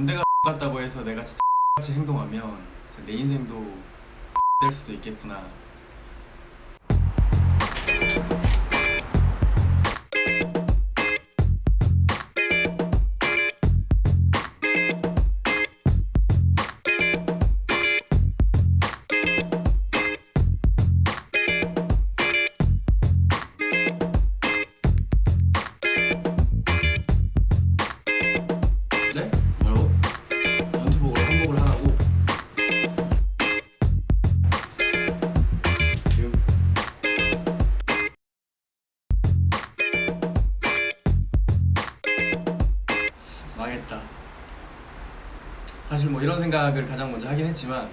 군대가 같다고 해서 내가 진짜 같이 행동하면 내 인생도 될 수도 있겠구나. 했지만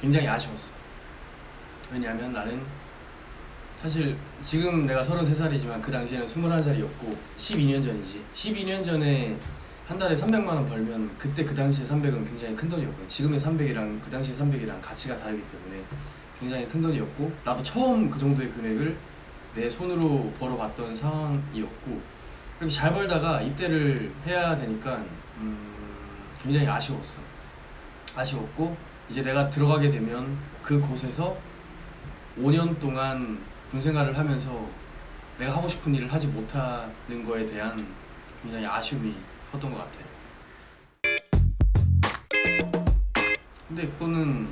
굉장히 아쉬웠어. 왜냐하면 나는 사실 지금 내가 33살이지만 그 당시에는 21살이었고 12년 전이지. 12년 전에 한 달에 300만 원 벌면 그때 그 당시에 300은 굉장히 큰 돈이었거든. 지금의 300이랑 그 당시의 300이랑 가치가 다르기 때문에 굉장히 큰 돈이었고 나도 처음 그 정도의 금액을 내 손으로 벌어봤던 상황이었고 이렇게 잘 벌다가 입대를 해야 되니까 음, 굉장히 아쉬웠어. 아쉬웠고 이제 내가 들어가게 되면 그 곳에서 5년 동안 군 생활을 하면서 내가 하고 싶은 일을 하지 못하는 거에 대한 굉장히 아쉬움이 컸던 것 같아. 근데 그거는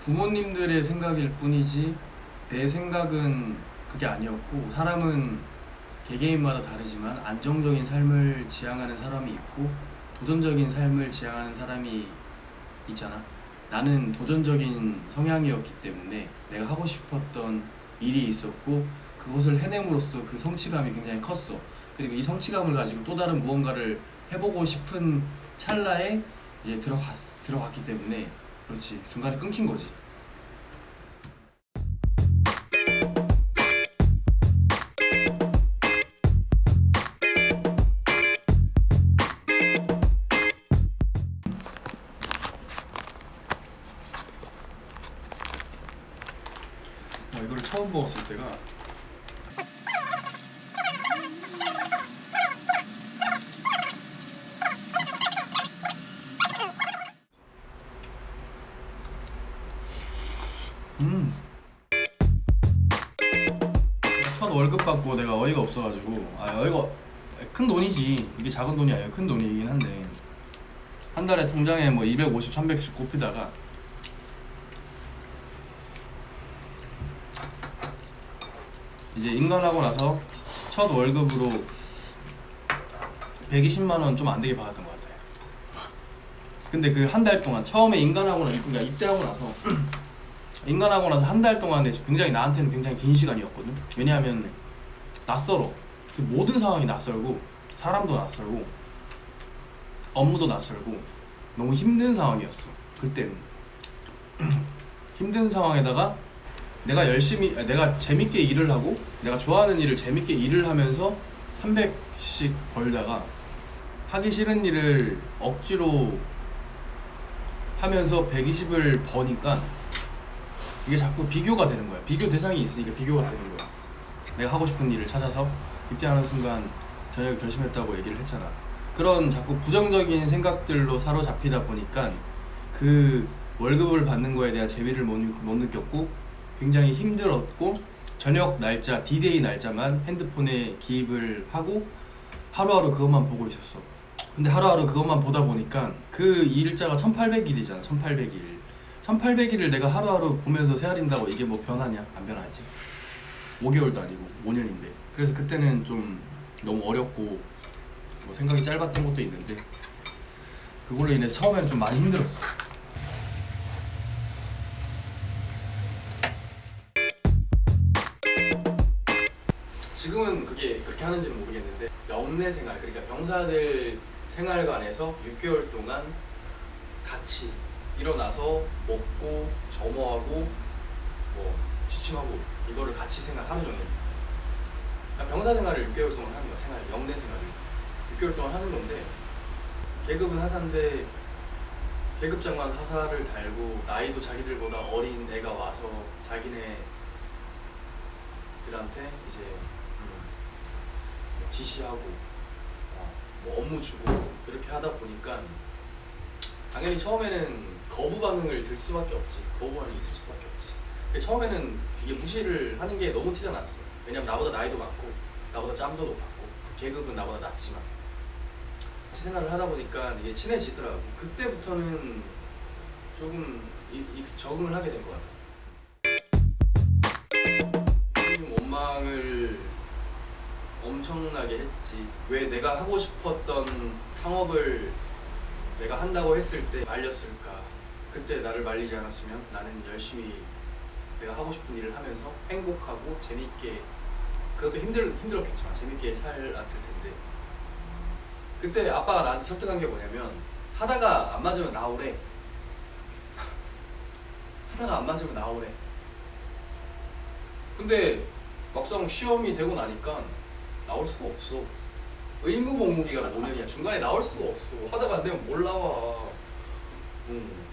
부모님들의 생각일 뿐이지 내 생각은 그게 아니었고 사람은 개개인마다 다르지만 안정적인 삶을 지향하는 사람이 있고 도전적인 삶을 지향하는 사람이 있잖아. 나는 도전적인 성향이었기 때문에 내가 하고 싶었던 일이 있었고 그것을 해냄으로써 그 성취감이 굉장히 컸어. 그리고 이 성취감을 가지고 또 다른 무언가를 해보고 싶은 찰나에 이제 들어갔 들어갔기 때문에 그렇지 중간에 끊긴 거지. 음. 첫 월급 받고 내가 어이가 없어가지고 아 어이가 큰 돈이지 이게 작은 돈이 아니에요 큰 돈이긴 한데 한 달에 통장에 뭐 250, 300씩 꼽히다가 이제 인간하고 나서 첫 월급으로 120만 원 좀 안 되게 받았던 것 같아요. 근데 그 한 달 동안 처음에 인간하고 나 그러니까 입대하고 나서 인간하고 나서 한 달 동안에 굉장히 나한테는 굉장히 긴 시간이었거든. 왜냐하면 낯설어. 그 모든 상황이 낯설고 사람도 낯설고 업무도 낯설고 너무 힘든 상황이었어. 그때는 힘든 상황에다가 내가 열심히 아니, 내가 재밌게 일을 하고 내가 좋아하는 일을 재밌게 일을 하면서 300씩 벌다가 하기 싫은 일을 억지로 하면서 120을 버니까 이게 자꾸 비교가 되는 거야. 비교 대상이 있으니까 비교가 되는 거야. 내가 하고 싶은 일을 찾아서 입대하는 순간 저녁에 결심했다고 얘기를 했잖아. 그런 자꾸 부정적인 생각들로 사로잡히다 보니까 그 월급을 받는 거에 대한 재미를 못, 느- 못 느꼈고 굉장히 힘들었고 저녁 날짜 D-Day 날짜만 핸드폰에 기입을 하고 하루하루 그것만 보고 있었어. 근데 하루하루 그것만 보다 보니까 그 일자가 1800일이잖아. 1800일. 1800일을 내가 하루하루 보면서 세아린다고 이게 뭐 변하냐? 안 변하지. 5개월도 아니고 5년인데. 그래서 그때는 좀 너무 어렵고 뭐 생각이 짧았던 것도 있는데 그걸로 인해서 처음에는 좀 많이 힘들었어. 지금은 그게 그렇게 하는지는 모르겠는데 영내 생활 그러니까 병사들 생활관에서 6개월 동안 같이 일어나서 먹고 점호하고 뭐 취침하고 이거를 같이 생활 하루 종일 그러니까 병사 생활을 6개월 동안 하는 거야 생활 영내 생활을. 6개월 동안 하는 건데 계급은 하사인데 계급장만 하사를 달고 나이도 자기들보다 어린 애가 와서 자기네들한테 이제 음, 뭐 지시하고 어, 뭐 업무 주고 이렇게 하다 보니까 당연히 처음에는 거부 반응을 들 수밖에 없지. 거부 반응이 있을 수밖에 없지. 처음에는 이게 무시를 하는 게 너무 티가 났어. 왜냐면 나보다 나이도 많고, 나보다 짬도 높았고, 계급은 나보다 낮지만. 같이 생활을 하다 보니까 이게 친해지더라고. 그때부터는 조금 적응을 하게 된 것 같아. 선생님 원망을 엄청나게 했지. 왜 내가 하고 싶었던 창업을 내가 한다고 했을 때 말렸을까? 그때 나를 말리지 않았으면 나는 열심히 내가 하고 싶은 일을 하면서 행복하고 재밌게 그것도 힘들 힘들었겠지만 재밌게 살았을 텐데 그때 아빠가 나한테 설득한 게 뭐냐면 하다가 안 맞으면 나오래. 하다가 안 맞으면 나오래. 근데 막상 시험이 되고 나니까 나올 수가 없어. 의무 복무기가 5년이야. 중간에 나올 수가 없어. 하다가 안 되면 뭘 나와. 음.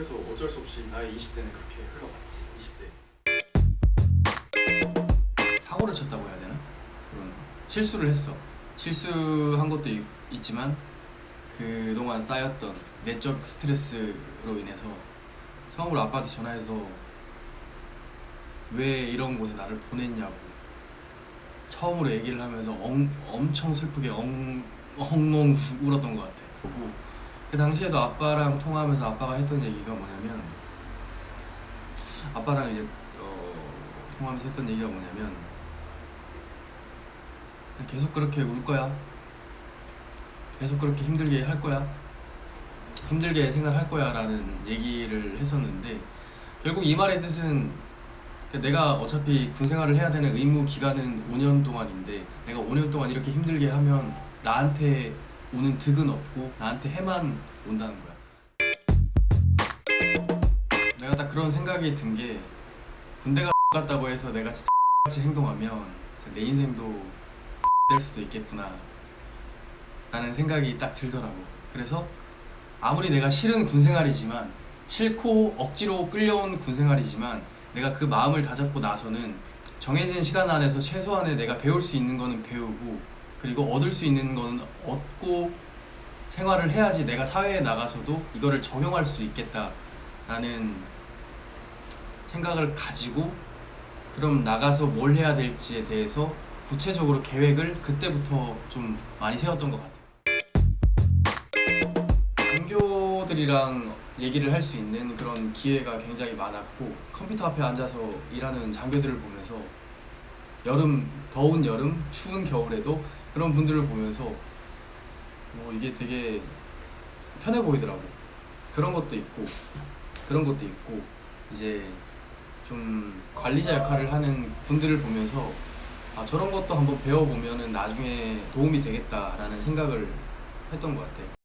그래서 어쩔 수 없이 나의 20대는 그렇게 흘러갔지. 20대. 사고를 쳤다고 해야 되나? 그런 실수를 했어. 실수한 것도 있, 있지만 그동안 쌓였던 내적 스트레스로 인해서 처음으로 아빠한테 전화해서 왜 이런 곳에 나를 보냈냐고 처음으로 얘기를 하면서 엉, 엄청 슬프게 엉, 엉엉 울었던 것 같아. 그 당시에도 아빠랑 통화하면서 아빠가 했던 얘기가 뭐냐면 아빠랑 이제 어, 통화하면서 했던 얘기가 뭐냐면 계속 그렇게 울 거야. 계속 그렇게 힘들게 할 거야. 힘들게 생각할 거야 라는 얘기를 했었는데 결국 이 말의 뜻은 내가 어차피 군 생활을 해야 되는 의무 기간은 5년 동안인데 내가 5년 동안 이렇게 힘들게 하면 나한테 오는 득은 없고 나한테 해만 온다는 거야. 내가 딱 그런 생각이 든 게 군대가 같다고 해서 내가 진짜 같이 행동하면 내 인생도 될 수도 있겠구나 라는 생각이 딱 들더라고. 그래서 아무리 내가 싫은 군 생활이지만 싫고 억지로 끌려온 군 생활이지만 내가 그 마음을 다잡고 나서는 정해진 시간 안에서 최소한의 내가 배울 수 있는 거는 배우고 그리고 얻을 수 있는 거는 얻고 생활을 해야지 내가 사회에 나가서도 이거를 적용할 수 있겠다라는 생각을 가지고 그럼 나가서 뭘 해야 될지에 대해서 구체적으로 계획을 그때부터 좀 많이 세웠던 것 같아요. 장교들이랑 얘기를 할 수 있는 그런 기회가 굉장히 많았고 컴퓨터 앞에 앉아서 일하는 장교들을 보면서 여름 더운 여름 추운 겨울에도 그런 분들을 보면서 뭐 이게 되게 편해 보이더라고 그런 것도 있고 그런 것도 있고 이제 좀 관리자 역할을 하는 분들을 보면서 아 저런 것도 한번 배워보면은 나중에 도움이 되겠다라는 생각을 했던 것 같아. 경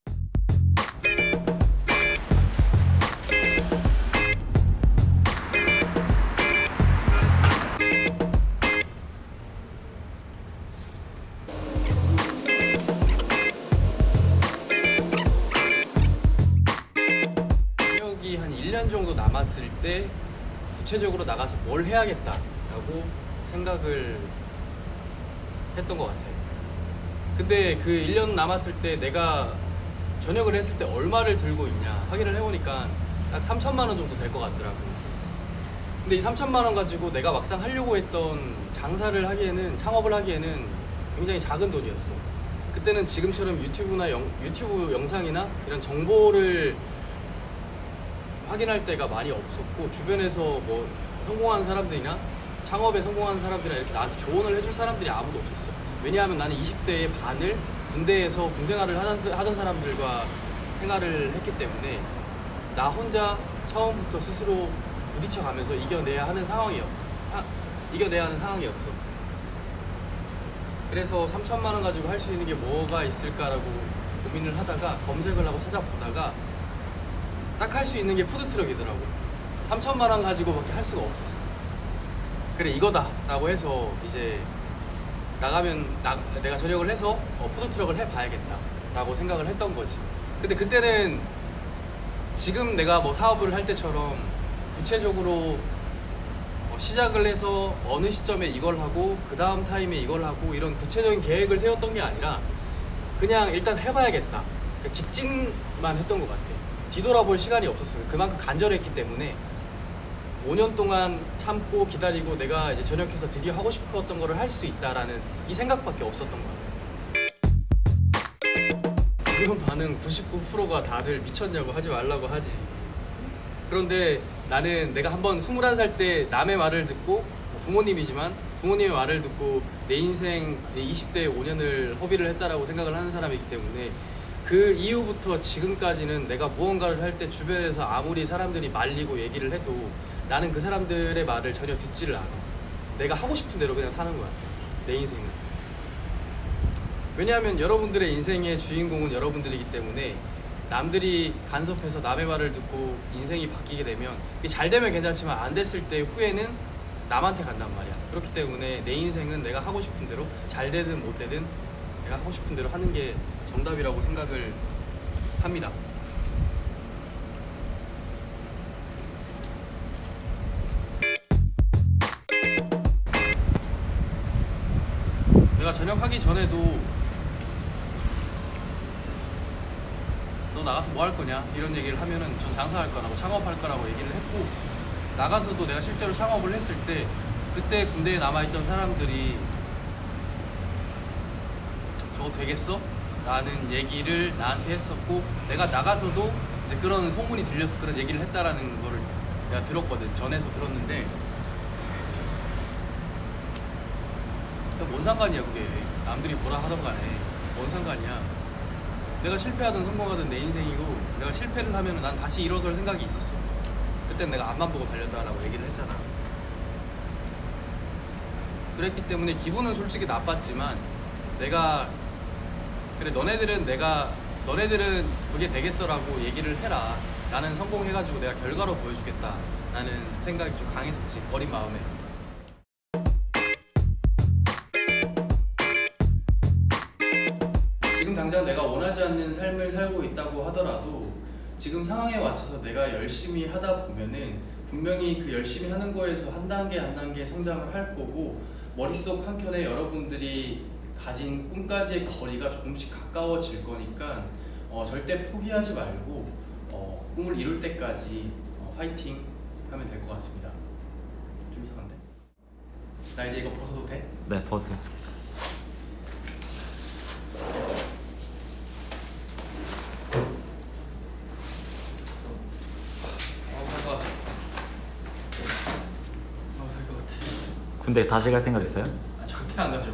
구체적으로 나가서 뭘 해야겠다라고 생각을 했던 것 같아요. 근데 그 1년 남았을 때 내가 전역을 했을 때 얼마를 들고 있냐 확인을 해보니까 딱 3천만 원 정도 될 것 같더라고. 근데 이 3천만 원 가지고 내가 막상 하려고 했던 장사를 하기에는 창업을 하기에는 굉장히 작은 돈이었어. 그때는 지금처럼 유튜브나 영, 유튜브 영상이나 이런 정보를 확인할 때가 많이 없었고 주변에서 뭐 성공한 사람들이나 창업에 성공한 사람들이나 이렇게 나한테 조언을 해줄 사람들이 아무도 없었어. 왜냐하면 나는 20대의 반을 군대에서 군 생활을 하던, 하던 사람들과 생활을 했기 때문에 나 혼자 처음부터 스스로 부딪혀가면서 이겨내야 하는 상황이었, 하, 이겨내야 하는 상황이었어. 그래서 3천만 원 가지고 할 수 있는 게 뭐가 있을까라고 고민을 하다가 검색을 하고 찾아보다가 딱 할 수 있는 게 푸드트럭이더라고. 3천만 원 가지고밖에 할 수가 없었어. 그래 이거다 라고 해서 이제 나가면 나, 내가 전역을 해서 어, 푸드트럭을 해봐야겠다 라고 생각을 했던 거지. 근데 그때는 지금 내가 뭐 사업을 할 때처럼 구체적으로 어, 시작을 해서 어느 시점에 이걸 하고 그 다음 타임에 이걸 하고 이런 구체적인 계획을 세웠던 게 아니라 그냥 일단 해봐야겠다. 그 직진만 했던 것 같아. 뒤돌아볼 시간이 없었어요. 그만큼 간절했기 때문에 5년 동안 참고 기다리고 내가 이제 전역해서 드디어 하고 싶었던 거를 할 수 있다라는 이 생각밖에 없었던 것 같아요. 주변 반응 99%가 다들 미쳤냐고 하지 말라고 하지. 그런데 나는 내가 한번 21살 때 남의 말을 듣고 뭐 부모님이지만 부모님의 말을 듣고 내 인생 내 20대의 5년을 허비를 했다라고 생각을 하는 사람이기 때문에 그 이후부터 지금까지는 내가 무언가를 할 때 주변에서 아무리 사람들이 말리고 얘기를 해도 나는 그 사람들의 말을 전혀 듣지를 않아. 내가 하고 싶은 대로 그냥 사는 거야. 내 인생은. 왜냐하면 여러분들의 인생의 주인공은 여러분들이기 때문에 남들이 간섭해서 남의 말을 듣고 인생이 바뀌게 되면 그게 잘 되면 괜찮지만 안 됐을 때 후회는 남한테 간단 말이야. 그렇기 때문에 내 인생은 내가 하고 싶은 대로 잘 되든 못 되든 내가 하고 싶은 대로 하는 게 정답이라고 생각을 합니다. 내가 전역하기 전에도 너 나가서 뭐 할 거냐 이런 얘기를 하면은 전 장사할 거라고 창업할 거라고 얘기를 했고 나가서도 내가 실제로 창업을 했을 때 그때 군대에 남아있던 사람들이 저거 되겠어? 라는 얘기를 나한테 했었고 내가 나가서도 이제 그런 소문이 들렸어 그런 얘기를 했다라는 거를 내가 들었거든. 전에서 들었는데. 그뭔 상관이야 그게. 남들이 뭐라 하던 간에. 뭔 상관이야. 내가 실패하든 성공하든 내 인생이고 내가 실패를 하면 난 다시 일어설 생각이 있었어. 그땐 내가 앞만 보고 달렸다라고 얘기를 했잖아. 그랬기 때문에 기분은 솔직히 나빴지만 내가 그래 너네들은 내가 너네들은 그게 되겠어라고 얘기를 해라. 나는 성공해가지고 내가 결과로 보여주겠다. 라는 생각이 좀 강했었지 어린 마음에. 지금 당장 내가 원하지 않는 삶을 살고 있다고 하더라도 지금 상황에 맞춰서 내가 열심히 하다 보면은 분명히 그 열심히 하는 거에서 한 단계 한 단계 성장을 할 거고 머릿속 한켠에 여러분들이 가진 꿈까지의 거리가 조금씩 가까워질 거니까 어, 절대 포기하지 말고 어, 꿈을 이룰 때까지 어, 화이팅 하면 될 것 같습니다. 좀 이상한데? 나 이제 이거 벗어도 돼? 네, 벗으세요. 됐어. 어, 살 것 같아. 어, 살것 같아. 군대 다시 갈 생각 있어요? 아, 절대 안 가죠.